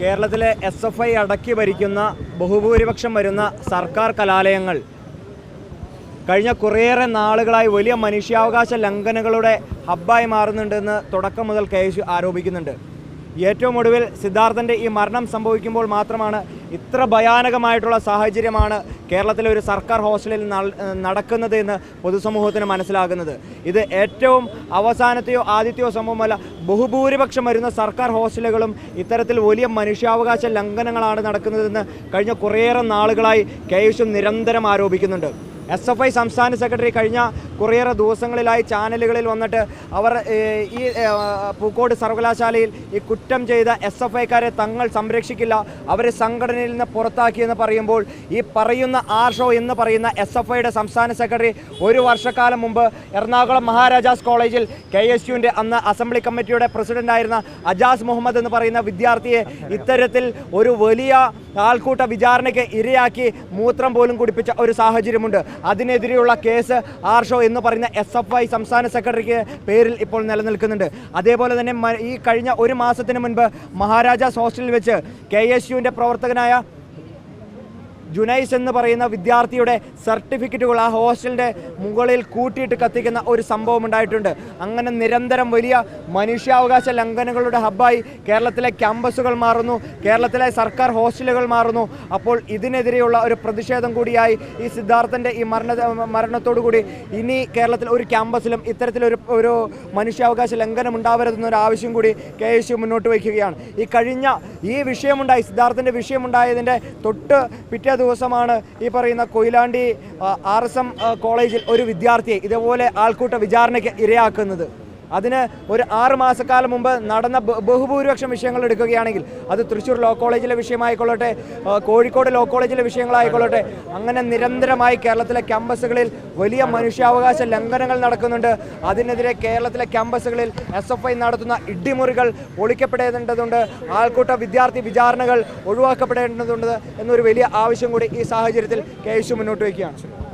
കേരളത്തിലെ S F I അടക്കി ഭരിക്കുന്ന ബഹുഭൂരിപക്ഷം വരുന്ന സർക്കാർ കലാലയങ്ങൾ. കഴിഞ്ഞ കുറേയേറെ നാളുകളായി വലിയ മനുഷ്യാവകാശ ലംഘനങ്ങളുടെ ഹബ്ബായി മാറുന്നുണ്ടെന്ന് തുടക്കം മുതൽ കെ ആരോപിക്കുന്നുണ്ട്. ഏറ്റവും ഒടുവിൽ സിദ്ധാർത്ഥന്റെ ഈ മരണം സംഭവിക്കുമ്പോൾ മാത്രമാണ് ഇത്ര ഭയാനകമായിട്ടുള്ള സാഹചര്യമാണ് കേരളത്തിലെ ഒരു സർക്കാർ ഹോസ്റ്റലിൽ നടക്കുന്നത് എന്ന് പൊതുസമൂഹത്തിന് മനസ്സിലാകുന്നത്. ഇത് ഏറ്റവും അവസാനത്തെയോ ആദ്യത്തെയോ സംഭവമല്ല ബഹുഭൂരിപക്ഷം വരുന്ന സർക്കാർ ഹോസ്റ്റലുകളും ഇത്തരത്തിൽ വലിയ മനുഷ്യാവകാശ ലംഘനങ്ങളാണ് നടക്കുന്നതെന്ന് കഴിഞ്ഞ കുറേയേറെ നാളുകളായി കെ നിരന്തരം ആരോപിക്കുന്നുണ്ട്. എസ് എഫ് ഐ സംസ്ഥാന സെക്രട്ടറി കഴിഞ്ഞ കുറേയേറെ ദിവസങ്ങളിലായി ചാനലുകളിൽ വന്നിട്ട് അവർ ഈ പൂക്കോട് സർവകലാശാലയിൽ ഈ കുറ്റം ചെയ്ത എസ് എഫ് ഐക്കാരെ തങ്ങൾ സംരക്ഷിക്കില്ല അവരെ സംഘടനയിൽ നിന്ന് പുറത്താക്കിയെന്ന് പറയുമ്പോൾ ഈ പറയുന്ന ആർ ഷോ എന്ന് പറയുന്ന എസ് എഫ് ഐയുടെ സംസ്ഥാന സെക്രട്ടറി ഒരു വർഷക്കാലം മുമ്പ് എറണാകുളം മഹാരാജാസ് കോളേജിൽ കെ എസ് യുവിന്റെ അന്ന് അസംബ്ലി കമ്മിറ്റിയുടെ പ്രസിഡന്റായിരുന്ന അജാസ് മുഹമ്മദ് എന്ന് പറയുന്ന വിദ്യാർത്ഥിയെ ഇത്തരത്തിൽ ഒരു വലിയ ആൾക്കൂട്ട വിചാരണയ്ക്ക് ഇരയാക്കി മൂത്രം പോലും കുടിപ്പിച്ച ഒരു സാഹചര്യമുണ്ട്. അതിനെതിരെയുള്ള കേസ് ആർഷോ എന്ന് പറയുന്ന എസ് എഫ് ഐ സംസ്ഥാന സെക്രട്ടറിക്ക് പേരിൽ ഇപ്പോൾ നിലനിൽക്കുന്നുണ്ട്. അതേപോലെ തന്നെ ഈ കഴിഞ്ഞ ഒരു മാസത്തിന് മുൻപ് മഹാരാജാസ് ഹോസ്റ്റലിൽ വെച്ച് കെ എസ് യുവിന്റെ പ്രവർത്തകനായ ജുനൈസ് എന്ന് പറയുന്ന വിദ്യാർത്ഥിയുടെ സർട്ടിഫിക്കറ്റുകൾ ആ ഹോസ്റ്റലിന്റെ മുകളിൽ കൂട്ടിയിട്ട് കത്തിക്കുന്ന ഒരു സംഭവം ഉണ്ടായിട്ടുണ്ട്. അങ്ങനെ നിരന്തരം വലിയ മനുഷ്യാവകാശ ലംഘനങ്ങളുടെ ഹബ്ബായി കേരളത്തിലെ ക്യാമ്പസുകൾ മാറുന്നു കേരളത്തിലെ സർക്കാർ ഹോസ്റ്റലുകൾ മാറുന്നു. അപ്പോൾ ഇതിനെതിരെയുള്ള ഒരു പ്രതിഷേധം കൂടിയായി ഈ സിദ്ധാർത്ഥന്റെ ഈ മരണ മരണത്തോടു കൂടി ഇനി കേരളത്തിൽ ഒരു ക്യാമ്പസിലും ഇത്തരത്തിലൊരു ഒരു മനുഷ്യാവകാശ ലംഘനം ഉണ്ടാവരുതെന്നൊരു ആവശ്യം കൂടി കെ എസ് യു മുന്നോട്ട് വയ്ക്കുകയാണ്. ഈ കഴിഞ്ഞ ഈ വിഷയമുണ്ടായി സിദ്ധാർത്ഥന്റെ വിഷയമുണ്ടായതിന്റെ തൊട്ട് പിറ്റേ ദിവസമാണ് ഈ പറയുന്ന കൊയിലാണ്ടി ആർ കോളേജിൽ ഒരു വിദ്യാർത്ഥിയെ ഇതേപോലെ ആൾക്കൂട്ട വിചാരണയ്ക്ക് ഇരയാക്കുന്നത്. അതിന് ഒരു ആറ് മാസക്കാലം മുമ്പ് നടന്ന ബഹുഭൂരിപക്ഷം വിഷയങ്ങൾ എടുക്കുകയാണെങ്കിൽ അത് തൃശ്ശൂർ ലോ കോളേജിലെ വിഷയമായിക്കൊള്ളട്ടെ കോഴിക്കോട് ലോ കോളേജിലെ വിഷയങ്ങളായിക്കൊള്ളട്ടെ അങ്ങനെ നിരന്തരമായി കേരളത്തിലെ ക്യാമ്പസുകളിൽ വലിയ മനുഷ്യാവകാശ ലംഘനങ്ങൾ നടക്കുന്നുണ്ട്. അതിനെതിരെ കേരളത്തിലെ ക്യാമ്പസുകളിൽ എസ് എഫ് ഐ നടത്തുന്ന ഇടിമുറികൾ ഒളിക്കപ്പെടേണ്ടതുണ്ട് ആൾക്കൂട്ട വിദ്യാർത്ഥി വിചാരണകൾ ഒഴിവാക്കപ്പെടേണ്ടതുണ്ട് എന്നൊരു വലിയ ആവശ്യം കൂടി ഈ സാഹചര്യത്തിൽ കെ മുന്നോട്ട് വയ്ക്കുകയാണ്.